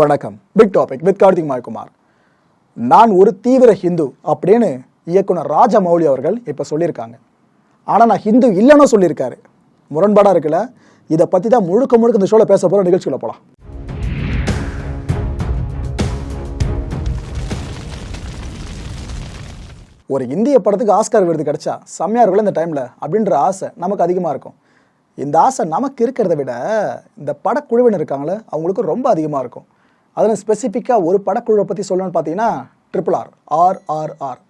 வணக்கம். Big topic with Karthik Maikumar. நான் ஒரு தீவிர ஹிந்து அப்படின்னு இயக்குனர் ராஜமௌலி அவர்கள் இப்போ சொல்லியிருக்காங்க. ஆனால் நான் ஹிந்து இல்லைன்னு சொல்லியிருக்காரு. முரண்பாடாக இருக்குல்ல? இதை பற்றி தான் முழுக்க முழுக்க இந்த ஷோவில் பேச போகிற நிகழ்ச்சியில் போகலாம் ஒரு இந்திய படத்துக்கு ஆஸ்கார் விருது கிடைச்சா செம்மையாக இருக்கும்ல இந்த டைமில் அப்படின்ற ஆசை நமக்கு அதிகமாக இருக்கும். இந்த ஆசை நமக்கு இருக்கிறத விட இந்த படக்குழுவினர் இருக்காங்களே அவங்களுக்கு ரொம்ப அதிகமாக இருக்கும். அதில் ஸ்பெசிஃபிக்காக ஒரு படக்குழுவை பற்றி சொல்லணும்னு பார்த்தீங்கன்னா triple R R R R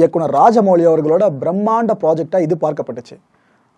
இயக்குனர் ராஜமௌலி அவர்களோட பிரம்மாண்ட ப்ராஜெக்டாக இது பார்க்கப்பட்டுச்சு.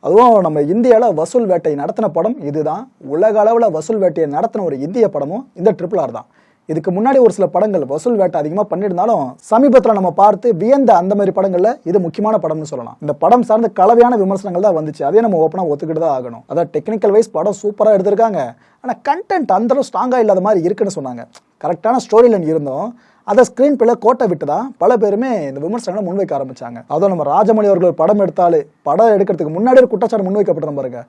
அதுவும் நம்ம இந்தியாவில் வசூல் வேட்டை நடத்தின படம் இதுதான். உலக அளவில் வசூல் வேட்டையை நடத்தின ஒரு இந்திய படமும் இந்த ட்ரிபிள் ஆர் தான். இதுக்கு முன்னாடி ஒரு சில படங்கள் வசூல் வேட்டை அதிகமாக பண்ணியிருந்தாலும் சமீபத்தில் நம்ம பார்த்து வியந்த அந்த மாதிரி படங்களில் இது முக்கியமான படம்னு சொல்லலாம். இந்த படம் சார்ந்த கலவையான விமர்சனங்கள் தான் வந்துச்சு. அதே நம்ம ஓப்பனாக ஒத்துக்கிட்டு தான் ஆகணும். அதான் டெக்னிக்கல் வைஸ் படம் சூப்பராக எடுத்திருக்காங்க. ஆனால் கண்டென்ட் அந்தளவு ஸ்ட்ராங்காக இல்லாத மாதிரி இருக்குன்னு சொன்னாங்க. கரெக்டான ஸ்டோரி லைன் இருந்தோம். அதை ஸ்க்ரீன் பிள்ளை கோட்டை விட்டு தான் பல பேருமே இந்த விமர்சனங்களை முன்வைக்க ஆரம்பிச்சாங்க. அதுவும் நம்ம ராஜமணி அவர்கள் படம் எடுத்தாலே படம் எடுக்கிறதுக்கு முன்னாடி ஒரு குற்றச்சாட்டு முன்வைக்கப்பட்டு பாருங்க.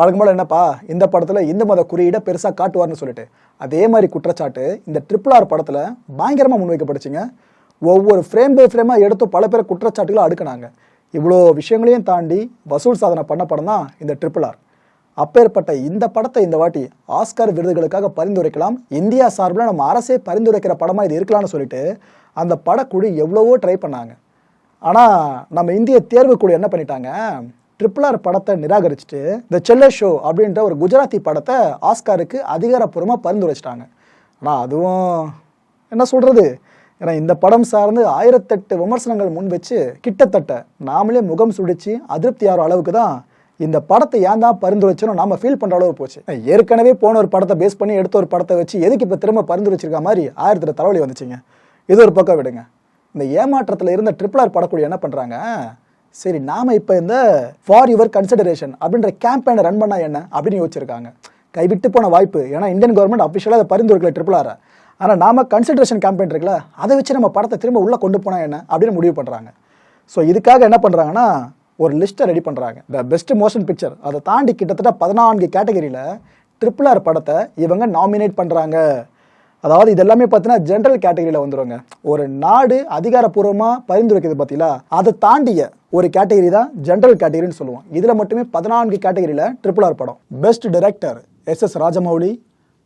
வழக்கம் போல் என்னப்பா இந்த படத்தில் இந்து மத குறியீடை பெருசாக காட்டுவார்னு சொல்லிட்டு. அதே மாதிரி குற்றச்சாட்டு இந்த ட்ரிபிள் ஆர் படத்தில் பயங்கரமாக முன்வைக்கப்படுச்சுங்க ஒவ்வொரு ஃப்ரேம் பை ஃப்ரேமாக எடுத்து பல பேர் குற்றச்சாட்டுகளை அடுக்குனாங்க. இவ்வளோ விஷயங்களையும் தாண்டி வசூல் சாதனை பண்ண படம் தான் இந்த ட்ரிபிள் ஆர் அப்பேற்பட்ட இந்த படத்தை இந்த வாட்டி ஆஸ்கார் விருதுகளுக்காக பரிந்துரைக்கலாம். இந்தியா சார்பில் நம்ம அரசே பரிந்துரைக்கிற படமாக இது இருக்கலாம்னு சொல்லிட்டு அந்த படக்குழு எவ்வளவோ ட்ரை பண்ணாங்க. ஆனால் நம்ம இந்திய தேர்வுக்குழு என்ன பண்ணிட்டாங்க? ட்ரிபிள் ஆர் படத்தை நிராகரிச்சுட்டு த செல்ல ஷோ அப்படின்ற ஒரு குஜராத்தி படத்தை ஆஸ்காருக்கு அதிகாரப்பூர்வமாக பரிந்துரைச்சிட்டாங்க. ஆனால் அதுவும் என்ன சொல்கிறது ஏன்னா இந்த படம் சார்ந்து ஆயிரத்தெட்டு விமர்சனங்கள் முன் வச்சு கிட்டத்தட்ட நாமளே முகம் சுடிச்சு அதிருப்தி ஆகிற அளவுக்கு தான் இந்த படத்தை ஏன் தான் பரிந்துரைச்சோம் நாம ஃபீல் பண்ணுற அளவு போச்சு. ஏற்கனவே போன ஒரு படத்தை பேஸ் பண்ணி எடுத்த ஒரு படத்தை வச்சு எதுக்கு இப்போ திரும்ப பரிந்துரைச்சிருக்க மாதிரி ஆயிரத்தில் தலைவலி வந்துச்சுங்க. இது ஒரு பக்கம் விடுங்க. இந்த ஏமாற்றத்தில் இருந்த ட்ரிபிள் ஆர் படக்கூடிய என்ன பண்ணுறாங்க சரி நாம இப்போ இந்த ஃபார் யுவர் கன்சிடரேஷன் அப்படின்ற கேம்பெயினை ரன் பண்ணால் என்ன அப்படின்னு யோசிச்சிருக்காங்க. கைவிட்டு போன வாய்ப்பு. ஏன்னா இந்தியன் கவர்மெண்ட் அஃபிஷியலாக அதை பரிந்துரைக்கல ட்ரிபிள் ஆரை ஆனால் நாம கன்சிடரேஷன் கேம்பெயின் இருக்குல்ல அதை வச்சு நம்ம படத்தை திரும்ப உள்ளே கொண்டு போனால் என்ன அப்படின்னு முடிவு பண்ணுறாங்க ஸோ இதுக்காக என்ன பண்ணுறாங்கன்னா ஒரு லிஸ்ட்டை ரெடி பண்ணுறாங்க த பெஸ்ட் மோஷன் பிக்சர் அதை தாண்டி கிட்டத்தட்ட பதினான்கு கேட்டகரியில் ட்ரிபிள் ஆர் படத்தை இவங்க நாமினேட் பண்ணுறாங்க அதாவது இதெல்லாமே பார்த்தீங்கன்னா ஜென்ரல் கேட்டகரியில் வந்துருங்க. ஒரு நாடு அதிகாரப்பூர்வமாக பரிந்துரைக்கிறது பார்த்தீங்களா? அதை தாண்டிய ஒரு கேட்டகரி தான் ஜென்ரல் கேட்டகரின்னு சொல்லுவோம். இதில் மட்டுமே பதினான்கு கேட்டகரியில் ட்ரிபிள் ஆர் படம். Best director S S Rajamouli.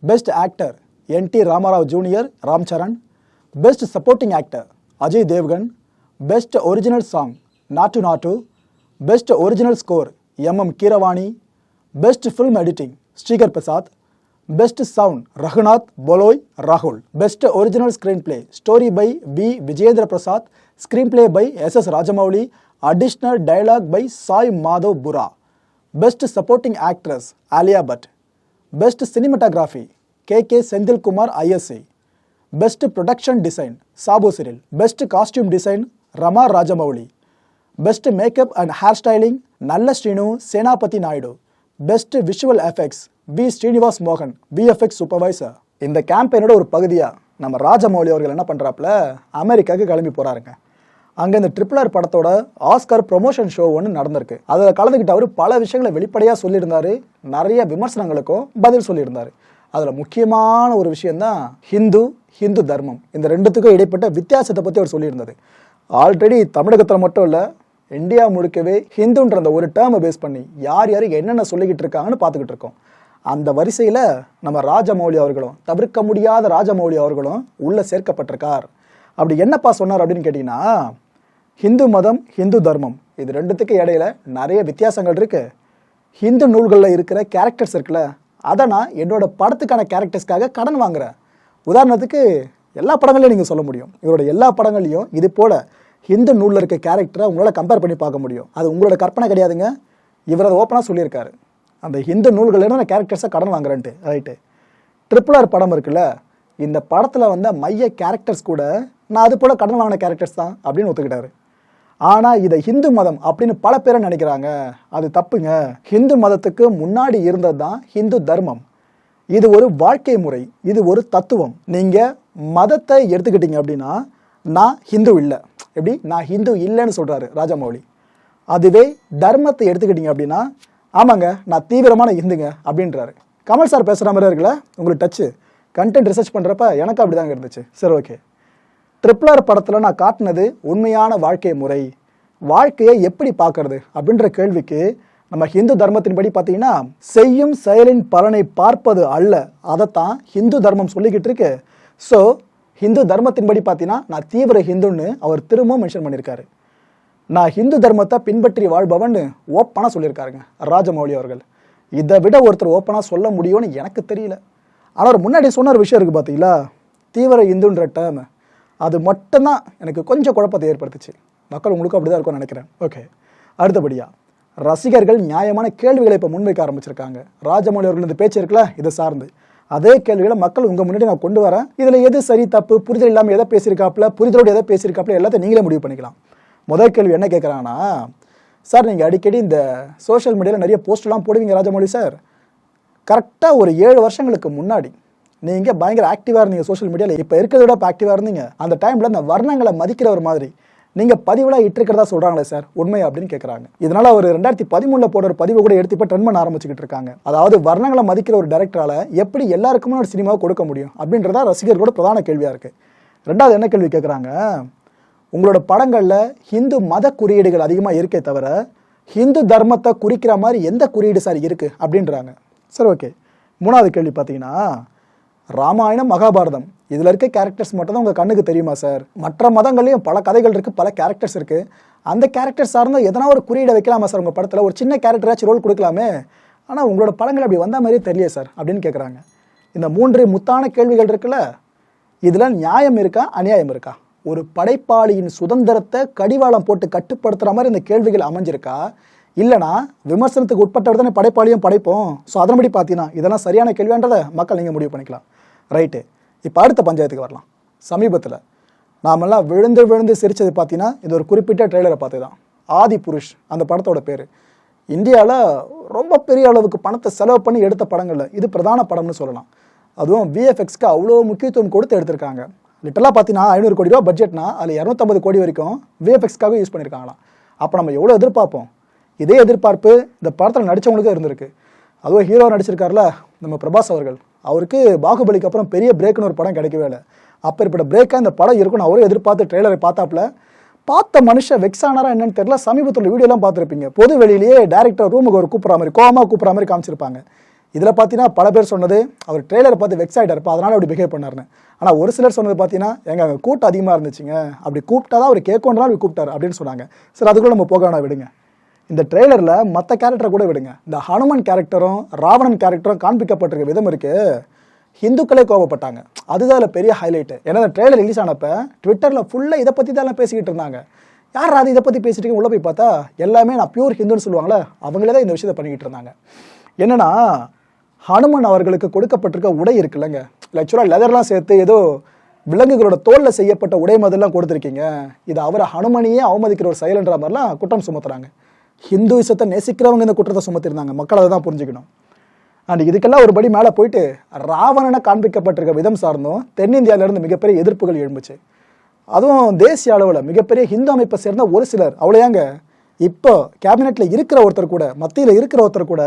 Best actor N T Rama Rao junior Ram Charan. Best supporting actor Ajay Devgan. Best original song Naatu Naatu best original score M M Keeravani best film editing Sreekar Prasad best sound Raghunath Boloy ராகுல் best original screenplay story by V Vijayendra Prasad screenplay by S S Rajamouli additional dialogue by Sai Madhav Burra best supporting actress Alia Bhatt best cinematography K K Senthil Kumar ISI best production design Sabu Cyril best costume design Rama Rajamouli best makeup and hair styling Nalla Srinu Senapathi Naidu best visual effects P. Srinivas மோகன் VFX supervisor இந்த கேம்பெயினோட ஒரு பகுதியாக நம்ம ராஜமௌலி அவர்கள் என்ன பண்ணுறாப்புல அமெரிக்காவுக்கு கிளம்பி போகிறாருங்க அங்கே இந்த ட்ரிபிள் ஆர் படத்தோட ஆஸ்கர் ப்ரொமோஷன் ஷோ ஒன்று நடந்திருக்கு. அதில் கலந்துக்கிட்டு அவர் பல விஷயங்களை வெளிப்படையாக சொல்லியிருந்தாரு. நிறைய விமர்சனங்களுக்கும் பதில் சொல்லியிருந்தாரு. அதில் முக்கியமான ஒரு விஷயந்தான் ஹிந்து ஹிந்து தர்மம். இந்த ரெண்டுத்துக்கும் இடைப்பட்ட வித்தியாசத்தை பற்றி அவர் சொல்லியிருந்தது. ஆல்ரெடி தமிழகத்தில் மட்டும் இல்லை இந்தியா முழுக்கவே ஹிந்துன்ற அந்த ஒரு டேர்மை பேஸ் பண்ணி யார் யார் என்னென்ன சொல்லிக்கிட்டு இருக்காங்கன்னு பார்த்துக்கிட்டு இருக்கோம். அந்த வரிசையில் நம்ம ராஜமௌலி அவர்களும் தவிர்க்க முடியாத ராஜமௌலி அவர்களும் உள்ளே சேர்க்கப்பட்டிருக்கார். அப்படி என்னப்பா சொன்னார் அப்படின்னு கேட்டிங்கன்னா ஹிந்து மதம் ஹிந்து தர்மம். இது ரெண்டுத்துக்கு இடையில நிறைய வித்தியாசங்கள் இருக்குது ஹிந்து நூல்களில் இருக்கிற கேரக்டர்ஸ் இருக்குல்ல அதை நான் என்னோட படத்துக்கான கேரக்டர்ஸ்க்காக கடன் வாங்குகிறேன் உதாரணத்துக்கு எல்லா படங்களையும் நீங்கள் சொல்ல முடியும். இவரோட எல்லா படங்களையும் இது போல் ஹிந்து நூலில் இருக்க கேரக்டரை உங்களால் கம்பேர் பண்ணி பார்க்க முடியும். அது உங்களோட கற்பனை கிடையாதுங்க. இவர் அதை ஓப்பனாக சொல்லியிருக்காரு. அந்த ஹிந்து நூல்களில் நான் கேரக்டர்ஸை கடன் வாங்குறேன்ட்டு. ரைட்டு ட்ரிபிள் ஆர் படம் இருக்குல்ல இந்த படத்தில் வந்த மைய கேரக்டர்ஸ் கூட நான் அது போல் கடன் வாங்கின கேரக்டர்ஸ் தான் அப்படின்னு ஒத்துக்கிட்டாரு. ஆனால் இதை ஹிந்து மதம் அப்படின்னு பல பேரை நினைக்கிறாங்க. அது தப்புங்க. ஹிந்து மதத்துக்கு முன்னாடி இருந்தது தான் ஹிந்து தர்மம். இது ஒரு வாழ்க்கை முறை. இது ஒரு தத்துவம். நீங்கள் மதத்தை எடுத்துக்கிட்டீங்க அப்படின்னா நான் ஹிந்து இல்லை. எப்படி? நான் ஹிந்து இல்லைன்னு சொல்கிறாரு ராஜமௌலி. அதுவே தர்மத்தை எடுத்துக்கிட்டீங்க அப்படின்னா ஆமாங்க நான் தீவிரமான இந்துங்க அப்படின்றாரு. கமல் சார் பேசுகிற மாதிரி இருக்குல்ல உங்களுக்கு டச்சு கண்டென்ட் ரிசர்ச் பண்ணுறப்ப எனக்கு அப்படி தாங்க இருந்துச்சு. சரி ஓகே ட்ரிப்ளர் படத்தில் நான் காட்டினது உண்மையான வாழ்க்கை முறை. வாழ்க்கையை எப்படி பார்க்கறது அப்படின்ற கேள்விக்கு நம்ம ஹிந்து தர்மத்தின்படி பார்த்தீங்கன்னா செய்யும் செயலின் பலனை பார்ப்பது அல்ல. அதைத்தான் ஹிந்து தர்மம் சொல்லிக்கிட்டு இருக்கு. ஸோ ஹிந்து தர்மத்தின்படி பார்த்தீங்கன்னா நான் தீவிர ஹிந்துன்னு அவர் திரும்பவும் மென்ஷன் பண்ணியிருக்காரு. நான் ஹிந்து தர்மத்தை பின்பற்றி வாழ்பவன் ஓப்பனாக சொல்லியிருக்காருங்க. ராஜமௌலி அவர்கள். இதை விட ஒருத்தர் ஓப்பனாக சொல்ல முடியும்னு எனக்கு தெரியல. ஆனால் அவர் முன்னாடி சொன்ன ஒரு விஷயம் இருக்குது பார்த்தீங்களா தீவிர இந்துன்ற டேர்ம் அது மட்டும்தான் எனக்கு கொஞ்சம் குழப்பத்தை ஏற்படுத்துச்சு. மக்கள் உங்களுக்கு அப்படி தான் இருக்கும்னு நினைக்கிறேன். ஓகே அடுத்தபடியாக ரசிகர்கள் நியாயமான கேள்விகளை இப்போ முன்வைக்க ஆரம்பிச்சிருக்காங்க. ராஜமௌலி அவர்கள் இந்த பேச்சு இருக்குல்ல? இதை சார்ந்து. அதே கேள்விகளை மக்கள் உங்கள் முன்னாடி நான் கொண்டு வரேன். இதில் எது சரி தப்பு புரிதல் இல்லாமல் எதை பேசியிருக்காப்புல புரிதலோடு எதை பேசியிருக்காப்புல எல்லாத்தையும் நீங்களே முடிவு பண்ணிக்கலாம். முதல் கேள்வி என்ன கேட்குறாங்கன்னா சார் நீங்கள் அடிக்கடி இந்த சோஷியல் மீடியாவில் நிறைய போஸ்ட்லாம் போடுவீங்க ராஜமௌழி சார். கரெக்டாக ஒரு ஏழு வருஷங்களுக்கு முன்னாடி நீங்கள் பயங்கர ஆக்டிவாக இருந்தீங்க சோஷியல் மீடியாவில் இப்போ இருக்கிறத விட இப்போ ஆக்டிவாக இருந்தீங்க. அந்த டைமில் இந்த வர்ணங்களை மதிக்கிற ஒரு மாதிரி. நீங்கள் பதிவுலாம் இட்டிருக்கிறதா சொல்கிறாங்களே சார் உண்மை அப்படின்னு கேட்குறாங்க இதனால் அவர் ரெண்டாயிரத்தி பதிமூணில் போட ஒரு பதிவு கூட எடுத்து இப்போ ட்ரெண்ட் பண்ண ஆரம்பிச்சுக்கிட்டு இருக்காங்க. அதாவது வர்ணங்களை மதிக்கிற ஒரு டேரக்டரால் எப்படி எல்லாருக்குமே ஒரு சினிமாவை கொடுக்க முடியும்? அப்படின்றதா ரசிகர்களோட பிரதான கேள்வியாக இருக்குது ரெண்டாவது என்ன கேள்வி கேட்குறாங்க உங்களோட படங்களில் ஹிந்து மத குறியீடுகள் அதிகமாக இருக்கே தவிர ஹிந்து தர்மத்தை குறிக்கிற மாதிரி எந்த குறியீடு சார் இருக்குது அப்படின்றாங்க. சரி ஓகே. மூணாவது கேள்வி பார்த்தீங்கன்னா ராமாயணம் மகாபாரதம். இதில் இருக்க கேரக்டர்ஸ் மட்டும் தான் உங்கள் கண்ணுக்கு தெரியுமா சார்? மற்ற மதங்கள்லையும் பல கதைகள் இருக்குது பல கேரக்டர்ஸ் இருக்குது அந்த கேரக்டர் சார்ந்த எதனா ஒரு குறியீடை வைக்கலாமா சார் உங்கள் படத்தில்? ஒரு சின்ன கேரக்டராச்சும் ரோல் கொடுக்கலாமே. ஆனால் உங்களோட படங்கள் அப்படி வந்த மாதிரியே தெரியல சார் அப்படின்னு கேட்குறாங்க இந்த மூன்று முத்தான கேள்விகள் இருக்குல்ல இதில் நியாயம் இருக்கா அநியாயம் இருக்கா? ஒரு படைப்பாளியின் சுதந்திரத்தை கடிவாளம் போட்டு கட்டுப்படுத்துகிற மாதிரி இந்த கேள்விகள் அமைஞ்சிருக்கா? இல்லைனா விமர்சனத்துக்கு உட்பட்டவர் தானே படைப்பாளியும் படைப்போம். ஸோ அதன்படி பார்த்தீங்கன்னா இதெல்லாம் சரியான கேள்வின்றதை மக்கள் நீங்கள் முடிவு பண்ணிக்கலாம். ரைட்டு இப்போ அடுத்த பஞ்சாயத்துக்கு வரலாம். சமீபத்தில் நாமெல்லாம் விழுந்து விழுந்து சிரித்தது பார்த்தீங்கன்னா இது ஒரு குறிப்பிட்ட ட்ரெய்லரை பார்த்து தான் ஆதி புருஷ் அந்த படத்தோட பேர். இந்தியாவில் ரொம்ப பெரிய அளவுக்கு பணத்தை செலவு பண்ணி எடுத்த படங்களில் இது பிரதான படம்னு சொல்லலாம். அதுவும் விஎஃப்எக்ஸ்க்கு அவ்வளோ முக்கியத்துவம் கொடுத்து எடுத்திருக்காங்க. லிட்டலாக பார்த்தீங்கன்னா ஐநூறு கோடி ரூபா பட்ஜெட்னா அதில் இரநூத்தம்பது கோடி வரைக்கும் விஎஃப்எக்ஸ்க்காக யூஸ் பண்ணியிருக்காங்களாம் அப்போ நம்ம எவ்வளோ எதிர்பார்ப்போம்? இதே எதிர்பார்ப்பு இந்த படத்தில் நடித்தவங்களுக்கு இருந்திருக்கு. அதுவும் ஹீரோ நடிச்சிருக்காருல நம்ம பிரபாஸ் அவர்கள். அவருக்கு பாகுபலிக்கு அப்புறம் பெரிய பிரேக்னு ஒரு படம் கிடைக்கவே இல்லை. அப்பேற்பட்ட பிரேக்காக இந்த படம் இருக்கும்னு அவரும் எதிர்பார்த்து ட்ரெய்லரை பார்த்தாப்புல பார்த்த மனுஷன் வெக்ஸ் ஆனாரா என்னன்னு தெரியல. சமீபத்தில் வீடியோலாம் பார்த்துருப்பீங்க. பொது வெளியிலேயே டேரக்டர் ரூமுக்கு ஒரு கூப்பிட்ற மாதிரி கோமா கூப்பிட்ற மாதிரி காமிச்சிருப்பாங்க. இதில் பார்த்தீங்கன்னா பல பேர் சொன்னது அவர் ட்ரெய்லரை பார்த்து வெக்ஸ் ஆகிட்டார் அதனால் அப்படி பிஹேவ் பண்ணாருன்னு. ஆனால் ஒரு சிலர் சொன்னது பார்த்தீங்கன்னா எங்கள் அங்கே கூட்டம் அதிகமாக இருந்துச்சுங்க அப்படி கூப்பிட்டா தான் அவர் கேட்கணும்னா அப்படி கூப்பிட்டாரு அப்படின்னு சொன்னாங்க. சரி அதுக்குள்ள நம்ம போக வேணாம் விடுங்க. இந்த ட்ரெய்லரில் மற்ற கேரக்டரை கூட விடுங்க. இந்த ஹனுமன் கேரக்டரும் ராவணன் கேரக்டரும் காண்பிக்கப்பட்டிருக்க விதம் இருக்குது ஹிந்துக்களே கோவப்பட்டாங்க. அதுதான் அதில் பெரிய ஹைலைட்டு ஏன்னா இந்த ட்ரெய்லர் ரிலீஸ் ஆனப்போ ட்விட்டரில் ஃபுல்லாக இதை பற்றி தான் பேசிக்கிட்டு இருந்தாங்க. யார் அது இதை பற்றி பேசிட்டு இருக்கீங்க? போய் பார்த்தா எல்லாமே நான் பியூர் ஹிந்துன்னு சொல்லுவாங்களே அவங்களே தான் இந்த விஷயத்தை பண்ணிக்கிட்டு இருந்தாங்க. என்னென்னா ஹனுமன் அவர்களுக்கு கொடுக்கப்பட்டிருக்க உடை இருக்குல்லங்க. ஆக்சுவலாக லெதர்லாம் சேர்த்து ஏதோ விலங்குகளோட தோல்ல செய்யப்பட்ட உடை மாதிரிலாம் கொடுத்துருக்கீங்க. இது அவரை ஹனுமனையே அவமதிக்கிற ஒரு செயல்ன்ற மாதிரிலாம் குற்றம் சுமத்துறாங்க. ஹிந்துவிசத்தை நேசிக்கிறவங்க இந்த குற்றத்தை சுமத்திருந்தாங்க. மக்கள் அதை தான் புரிஞ்சுக்கணும். அண்ட் இதுக்கெல்லாம் ஒரு படி மேலே போயிட்டு ராவணனை காண்பிக்கப்பட்டிருக்க விதம் சார்ந்தும் தென்னிந்தியாவிலேருந்து மிகப்பெரிய எதிர்ப்புகள் எழும்புச்சு. அதுவும் தேசிய அளவில் மிகப்பெரிய ஹிந்து அமைப்பை சேர்ந்த ஒரு சிலர். அவ்வளோயாங்க. இப்போ கேபினெட்டில் இருக்கிற ஒருத்தர் கூட மத்தியில் இருக்கிற ஒருத்தர் கூட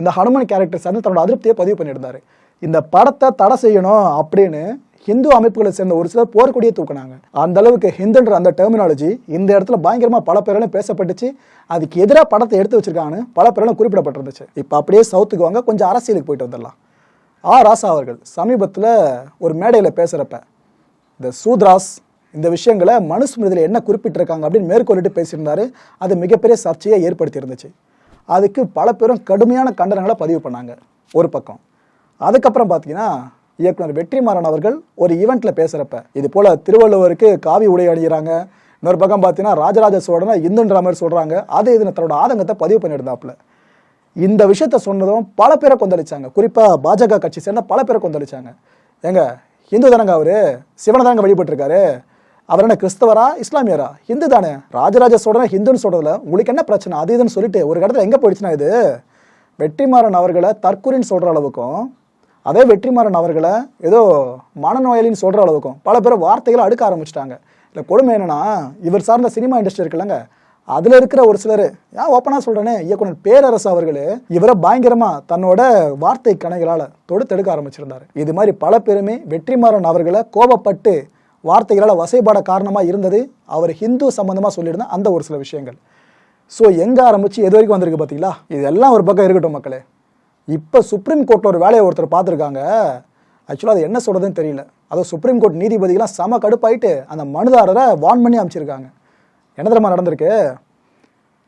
இந்த ஹனுமன் கேரக்டர்ஸ் வந்து தன்னோட அதிருப்தியை பதிவு பண்ணியிருந்தாரு. இந்த படத்தை தடை செய்யணும் அப்படின்னு ஹிந்து அமைப்புகளை சேர்ந்த ஒரு சிலர் போர்க்கொடியே தூக்குனாங்க. அந்த அளவுக்கு ஹிந்துன்ற அந்த டெர்மினாலஜி இந்த இடத்துல பயங்கரமா பல பேராலும் பேசப்பட்டுச்சு. அதுக்கு எதிராக படத்தை எடுத்து வச்சிருக்காங்கன்னு பல பேராலும் குறிப்பிடப்பட்டிருந்துச்சு. இப்போ அப்படியே சவுத்துக்கு வாங்க கொஞ்சம் அரசியலுக்கு போயிட்டு வந்துடலாம். ஆ ராசா அவர்கள் சமீபத்தில் ஒரு மேடையில் பேசுகிறப்ப இந்த சூத்ராஸ் இந்த விஷயங்களை மனுஸ்மிருதியில் என்ன குறிப்பிட்டிருக்காங்க? அப்படின்னு மேற்கொள்ளிட்டு பேசியிருந்தாரு. அது மிகப்பெரிய சர்ச்சையை ஏற்படுத்தி இருந்துச்சு அதுக்கு பல பேரும் கடுமையான கண்டனங்களை பதிவு பண்ணாங்க ஒரு பக்கம். அதுக்கப்புறம் பார்த்தீங்கன்னா இயக்குனர் வெற்றிமாறன் அவர்கள் ஒரு ஈவெண்ட்டில் பேசுகிறப்ப இது போல் திருவள்ளுவருக்கு காவி உடை அணிகிறாங்க இன்னொரு பக்கம் பார்த்தீங்கன்னா ராஜராஜ சோழனை இந்துன்ற மாதிரி சொல்கிறாங்க அது இதுன்னு தன்னோட ஆதங்கத்தை பதிவு பண்ணியிருந்தாப்புல. இந்த விஷயத்த சொன்னதும் பல பேரை கொந்தளிச்சாங்க. குறிப்பாக பாஜக கட்சி சேர்ந்த பல பேரை கொந்தளிச்சாங்க. ஏங்க இந்து தானங்க அவரு சிவனை தானங்க வழிபட்டிருக்காரு. அவர் என்ன கிறிஸ்தவரா இஸ்லாமியரா? ஹிந்து தானே. ராஜராஜ சோழனை ஹிந்துன்னு சொல்கிறதுல உங்களுக்கு என்ன பிரச்சனை? அது இதுன்னு சொல்லிட்டு ஒரு இடத்துல எங்கே போயிடுச்சுன்னா இது? வெற்றிமாறன் அவர்களை தற்கொலைன்னு சொல்கிற அளவுக்கும் அதே வெற்றிமாறன் அவர்களை ஏதோ மனநோயாளின்னு சொல்கிற அளவுக்கும் பல பேர் வார்த்தைகளை அடுக்க ஆரம்பிச்சிட்டாங்க. இல்லை கொடுமை என்னென்னா இவர் சார்ந்த சினிமா இண்டஸ்ட்ரி இருக்குல்லங்க. அதில் இருக்கிற ஒரு சிலர் ஏன் ஓப்பனாக சொல்கிறேனே இயக்குனர் பேரரசு அவர்கள் இவரை பயங்கரமாக தன்னோட வார்த்தை கணைகளால் தொடுத்தெடுக்க ஆரம்பிச்சிருந்தாரு. இது மாதிரி பல பேருமே வெற்றிமாறன் அவர்களை கோபப்பட்டு வார்த்தைகளால் வசைபாட காரணமாக இருந்தது. அவர் ஹிந்து சம்மந்தமாக சொல்லியிருந்தா அந்த ஒரு சில விஷயங்கள். ஸோ எங்கே ஆரம்பித்து எது வரைக்கும் வந்திருக்கு பார்த்தீங்களா? இதெல்லாம் ஒரு பக்கம் இருக்கட்டும் மக்களே. இப்போ சுப்ரீம் கோர்ட்டில் ஒரு வேலையை ஒருத்தர் பார்த்துருக்காங்க. ஆக்சுவலாக அது என்ன சொல்கிறதுன்னு தெரியல. அதுவும் சுப்ரீம் கோர்ட் நீதிபதிகளாம் செம கடுப்பாயிட்டு அந்த மனுதாரரை வான் பண்ணி அமைச்சிருக்காங்க என்ன தெரியுமா நடந்திருக்கு?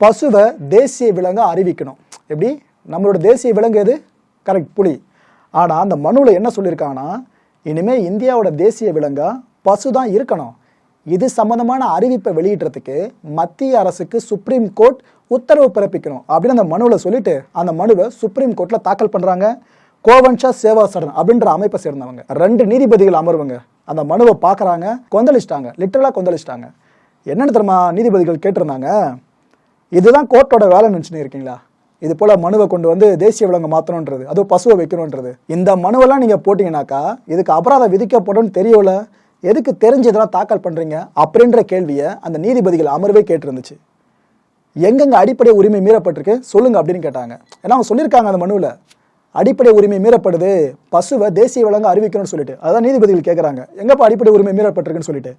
பசுவை தேசிய விலங்காக அறிவிக்கணும். எப்படி? நம்மளோட தேசிய விலங்கு எது? கரெக்ட் புலி. ஆனால் அந்த மனுவில் என்ன சொல்லியிருக்காங்கன்னா இனிமேல் இந்தியாவோட தேசிய விலங்காக பசு தான் இருக்கணும். இது சம்பந்தமான அறிவிப்பை வெளியிடுறதுக்கு மத்திய அரசுக்கு சுப்ரீம் கோர்ட் உத்தரவு பிறப்பிக்கணும் அப்படின்னு அந்த மனுவில் சொல்லிட்டு அந்த மனுவை சுப்ரீம் கோர்ட்டில் தாக்கல் பண்ணுறாங்க கோவன்ஷா சேவா சடன் அப்படின்ற அமைப்பை சேர்ந்தவங்க. ரெண்டு நீதிபதிகள் அமர்வுங்க. அந்த மனுவை பார்க்குறாங்க கொந்தளிச்சிட்டாங்க. லிட்டரலாக கொந்தளிச்சிட்டாங்க. என்னென்னு தெரியுமா நீதிபதிகள் கேட்டிருந்தாங்க? இதுதான் கோர்ட்டோட வேலை நினச்சின்னு இருக்கீங்களா? இது போல மனுவை கொண்டு வந்து தேசிய விலங்கு மாற்றணுன்றது அதுவும் பசுவை வைக்கணுன்றது இந்த மனுவெல்லாம் நீங்கள் போட்டிங்கனாக்கா இதுக்கு அபராதம் விதிக்கப்படும் தெரியல எதுக்கு தெரிஞ்சு இதெல்லாம் தாக்கல் பண்ணுறீங்க அப்படின்ற கேள்வியை அந்த நீதிபதிகள் அமர்வே கேட்டிருந்துச்சு. எங்கெங்கே அடிப்படை உரிமை மீறப்பட்டிருக்கு சொல்லுங்கள் அப்படின்னு கேட்டாங்க. ஏன்னா அவங்க சொல்லியிருக்காங்க அந்த மனுவில் அடிப்படை உரிமை மீறப்படுது பசுவை தேசிய விலங்கு அறிவிக்கணும்னு சொல்லிட்டு. அதான் நீதிபதிகள் கேட்குறாங்க எங்கப்பா அடிப்படை உரிமை மீறப்பட்டிருக்குன்னு சொல்லிட்டு.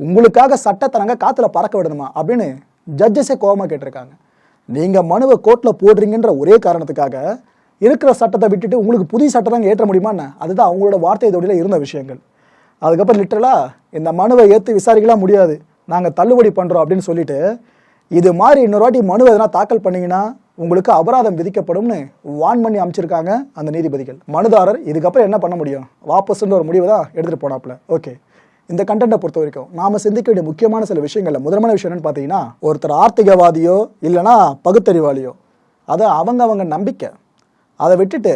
உங்களுக்காக சட்டத்தை நாங்கள் காற்றுல பறக்க விடணுமா அப்படின்னு ஜட்ஜஸே கோபமாக கேட்டிருக்காங்க. நீங்கள் மனுவை கோர்ட்டில் போடுறீங்கன்ற ஒரே காரணத்துக்காக இருக்கிற சட்டத்தை விட்டுட்டு உங்களுக்கு புதிய சட்டத்தை ஏற்ற முடியுமா என்ன? அதுதான் அவங்களோட வார்த்தை தொழில இருந்த விஷயங்கள். அதுக்கப்புறம் லிட்டரலாக இந்த மனுவை ஏற்று விசாரிக்கலாம் முடியாது. நாங்கள் தள்ளுபடி பண்ணுறோம் அப்படின்னு சொல்லிட்டு இது மாதிரி இன்னொரு வாட்டி மனு எதனா தாக்கல் பண்ணிங்கன்னா உங்களுக்கு அபராதம் விதிக்கப்படும்னு வான் பண்ணி அமைச்சிருக்காங்க அந்த நீதிபதிகள். மனுதாரர் இதுக்கப்புறம் என்ன பண்ண முடியும்? வாபஸ்ன்ற ஒரு முடிவு தான் எடுத்துகிட்டு போனாப்புல. ஓகே இந்த கண்டென்ட்டை பொறுத்த வரைக்கும் நாம் சிந்திக்க வேண்டிய முக்கியமான சில விஷயங்களில் முதன்மையான விஷயம் என்னன்னு பார்த்தீங்கன்னா ஒருத்தர் ஆர்த்திகவாதியோ இல்லைன்னா பகுத்தறிவாளியோ அது அவங்க அவங்க நம்பிக்கை. அதை விட்டுட்டு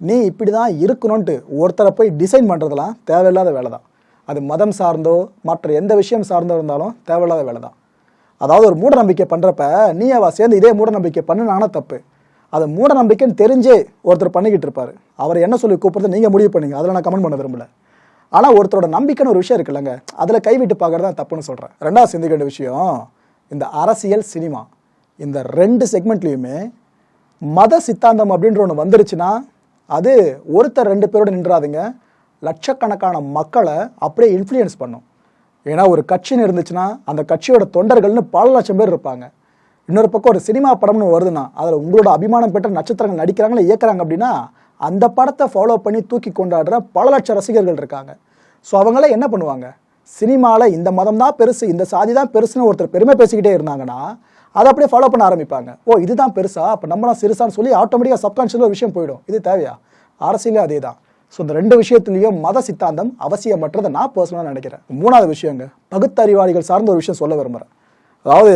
நீ இப்படி தான் இருக்கணும்ன்ட்டு ஒருத்தரை போய் டிசைன் பண்ணுறதெல்லாம் தேவையில்லாத வேலை தான் அது மதம் சார்ந்தோ மற்ற எந்த விஷயம் சார்ந்தோ இருந்தாலும் தேவையில்லாத வேலை தான் அதாவது ஒரு மூட நம்பிக்கை பண்ணுறப்ப நீ அவள் சேர்ந்து இதே மூட நம்பிக்கை பண்ணுனானா தப்பு. அது மூட நம்பிக்கைன்னு தெரிஞ்சே ஒருத்தர் பண்ணிக்கிட்டு இருப்பார். அவர் என்ன சொல்லி கூப்பிட்றது நீங்கள் முடிவு பண்ணீங்க. அதில் நான் கமெண்ட் பண்ண விரும்பல. ஆனால் ஒருத்தரோட நம்பிக்கைன்னு ஒரு விஷயம் இருக்குல்லங்க அதில் கைவிட்டு பார்க்கறது தான் தப்புன்னு சொல்கிறேன் ரெண்டாவது சிந்திக்க வேண்டிய விஷயம் இந்த அரசியல் சினிமா. இந்த ரெண்டு செக்மெண்ட்லேயுமே மத சித்தாந்தம் அப்படின்ற ஒன்று வந்துருச்சுன்னா அது ஒருத்தர் ரெண்டு பேரோட நின்றாதுங்க. லட்சக்கணக்கான மக்களை அப்படியே இன்ஃப்ளூயன்ஸ் பண்ணும். ஏன்னா ஒரு கட்சின்னு இருந்துச்சுன்னா அந்த கட்சியோட தொண்டர்கள்னு பல லட்சம் பேர் இருப்பாங்க. இன்னொரு பக்கம் ஒரு சினிமா படம்னு வருதுன்னா அதில் உங்களோட அபிமானம் பெற்ற நட்சத்திரங்கள் நடிக்கிறாங்களே இயக்குறாங்க அப்படின்னா அந்த படத்தை ஃபாலோ பண்ணி தூக்கி கொண்டாடுற பல லட்சம் ரசிகர்கள் இருக்காங்க. ஸோ அவங்களாம் என்ன பண்ணுவாங்க? சினிமாவில் இந்த மதம் தான் பெருசு இந்த சாதி தான் பெருசுன்னு ஒருத்தர் பெருமை பேசிக்கிட்டே இருந்தாங்கன்னா அதை அப்படியே ஃபாலோ பண்ண ஆரம்பிப்பாங்க. ஓ இதுதான் பெருசா? அப்போ நம்மளாம் சிறுசான்னு சொல்லி ஆட்டோமேட்டிக்காக சப்கான்ஷியஸில் ஒரு விஷயம் போயிடும். இது தேவையா? அரசியலே அதே தான் ஸோ இந்த ரெண்டு விஷயத்துலையும் மத சித்தாந்தம் அவசியமற்றதை நான் பர்சனலாக நினைக்கிறேன். மூணாவது விஷயங்க பகுத்தறிவாளிகள் சார்ந்த ஒரு விஷயம் சொல்ல விரும்புகிறேன் அதாவது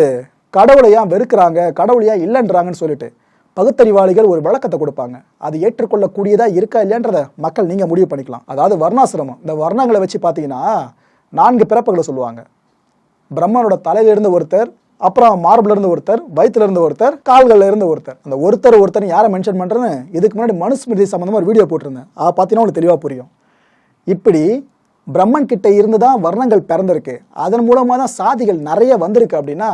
கடவுளையா வெறுக்கிறாங்க கடவுளையா இல்லைன்றாங்கன்னு சொல்லிட்டு பகுத்தறிவாளிகள் ஒரு விளக்கத்தை கொடுப்பாங்க. அது ஏற்றுக்கொள்ளக்கூடியதா இருக்கா இல்லைன்றத மக்கள் நீங்கள் முடிவு பண்ணிக்கலாம். அதாவது வர்ணாசிரமம். இந்த வர்ணங்களை வச்சு பார்த்தீங்கன்னா நான்கு பிறப்புகளை சொல்லுவாங்க. பிரம்மனோட தலையிலிருந்து ஒருத்தர் அப்புறம் மார்பில் இருந்து ஒருத்தர் வயிற்றுல இருந்து ஒருத்தர் கால்களில் இருந்து ஒருத்தர். அந்த ஒருத்தர் ஒருத்தர் யாரை மென்ஷன் பண்ணுறேன்னு இதுக்கு முன்னாடி மனுஸ்மிருதி சம்மந்தமாக ஒரு வீடியோ போட்டிருந்தேன். அதை பார்த்தீங்கன்னா உங்களுக்கு தெளிவாக புரியும். இப்படி பிரம்மன் கிட்ட இருந்து தான் வர்ணங்கள் பிறந்திருக்கு. அதன் மூலமாக தான் சாதிகள் நிறைய வந்திருக்கு அப்படின்னா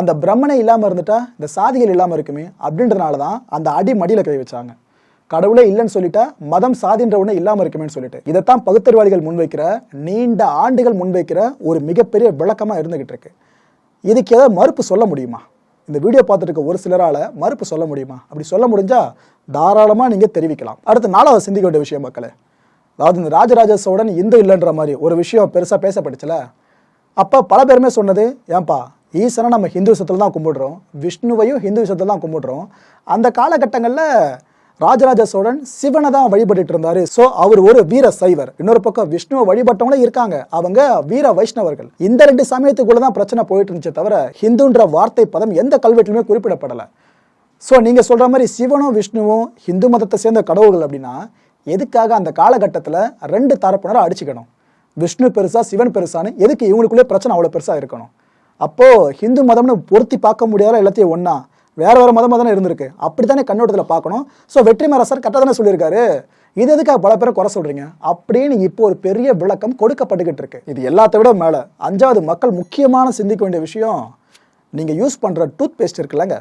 அந்த பிரம்மனே இல்லாமல் இருந்துட்டா இந்த சாதிகள் இல்லாமல் இருக்குமே அப்படின்றனால தான் அந்த அடி மடியில் கை வச்சாங்க. கடவுளே இல்லைன்னு சொல்லிட்டா மதம் சாதின்ற ஒன்று இல்லாமல் இருக்குமேன்னு சொல்லிட்டு. இதைத்தான் பகுத்தறிவாளிகள் முன்வைக்கிற நீண்ட ஆண்டுகள் முன்வைக்கிற ஒரு மிகப்பெரிய விளக்கமாக இருந்துகிட்டு இருக்கு. இதுக்கு ஏதாவது மறுப்பு சொல்ல முடியுமா? இந்த வீடியோ பார்த்துட்டு இருக்க ஒரு சிலரால மறுப்பு சொல்ல முடியுமா? அப்படி சொல்ல முடிஞ்சா தாராளமாக நீங்கள் தெரிவிக்கலாம். அடுத்து நாலாவது சிந்திக்க வேண்டிய விஷயம் மக்களே. அதாவது இந்த ராஜராஜ சோழன் இந்து இல்லைன்ற மாதிரி ஒரு விஷயம் பெருசாக பேசப்பட்டுச்சுல. அப்போ பல பேருமே சொன்னது ஏன்பா ஈசனை நம்ம ஹிந்துசத்தில் தான் கும்பிடுறோம் விஷ்ணுவையும் ஹிந்துசத்தில் தான் கும்பிடுறோம். அந்த காலகட்டங்களில் ராஜராஜ சோழன் சிவனை தான் வழிபட்டு இருந்தாரு. ஸோ அவர் ஒரு வீர சைவர். இன்னொரு பக்கம் விஷ்ணுவை வழிபட்டவங்களே இருக்காங்க. அவங்க வீர வைஷ்ணவர்கள். இந்த ரெண்டு சமயத்துக்குள்ள தான் பிரச்சனை போயிட்டு இருந்துச்சு தவிர ஹிந்துன்ற வார்த்தை பதம் எந்த கல்வெட்டிலுமே குறிப்பிடப்படலை. ஸோ நீங்கள் சொல்கிற மாதிரி சிவனும் விஷ்ணுவும் ஹிந்து மதத்தை சேர்ந்த கடவுள்கள் அப்படின்னா எதுக்காக அந்த காலகட்டத்தில் ரெண்டு தரப்பினரை அடிச்சுக்கணும்? விஷ்ணு பெருசா சிவன் பெருசான்னு எதுக்கு இவங்களுக்குள்ளே பிரச்சனை அவ்வளோ பெருசாக இருக்கணும்? அப்போது ஹிந்து மதம்னு பொருத்தி பார்க்க முடியாத எல்லாத்தையும் ஒன்றா வேற வேறு மதமாக தானே இருந்திருக்கு. அப்படி தானே கண்ணோட்டத்தில் பார்க்கணும். ஸோ வெற்றிமரசர் கரெக்டாக தானே சொல்லியிருக்காரு. இது எதுக்காக பல பேரை குறை சொல்கிறீங்க அப்படின்னு இப்போ ஒரு பெரிய விளக்கம் கொடுக்கப்பட்டுக்கிட்டு இருக்கு. இது எல்லாத்த விட மேலே. அஞ்சாவது மக்கள் முக்கியமான சிந்திக்க வேண்டிய விஷயம் நீங்கள் யூஸ் பண்ணுற டூத் பேஸ்ட் இருக்குல்லங்க.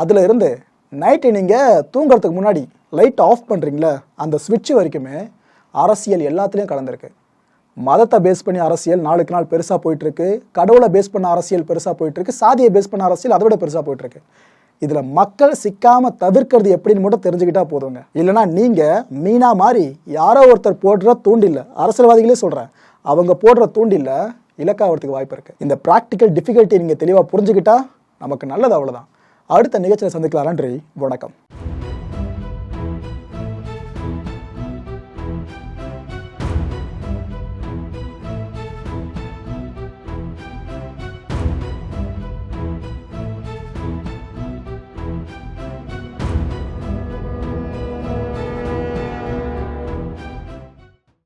அதில் இருந்து நைட்டு நீங்கள் தூங்குறதுக்கு முன்னாடி லைட் ஆஃப் பண்ணுறீங்களே அந்த ஸ்விட்ச் வரைக்குமே அரசியல் எல்லாத்துலேயும் கலந்துருக்கு. மதத்தை பேஸ் பண்ணி அரசியல் நாளுக்கு நாள் பெருசாக போயிட்டுருக்கு. கடவுளை பேஸ் பண்ண அரசியல் பெருசாக போயிட்டுருக்கு. சாதியை பேஸ் பண்ண அரசியல் அதை விட பெருசாக போயிட்டுருக்கு. இதில் மக்கள் சிக்காமல் தவிர்க்கிறது எப்படின்னு மட்டும் தெரிஞ்சுக்கிட்டா போதுங்க. இல்லைனா நீங்கள் மீனா மாதிரி யாரோ ஒருத்தர் போடுற தூண்டில்ல அரசியல்வாதிகளே சொல்கிறேன் அவங்க போடுற தூண்டில்ல இலக்காகிறதுக்கு வாய்ப்பு இருக்குது இந்த ப்ராக்டிக்கல் டிஃபிகல்ட்டி நீங்கள் தெளிவாக புரிஞ்சுக்கிட்டா நமக்கு நல்லது அவ்வளோதான் அடுத்த நிகழ்ச்சியில் சந்திக்கலாம். நன்றி. வணக்கம்.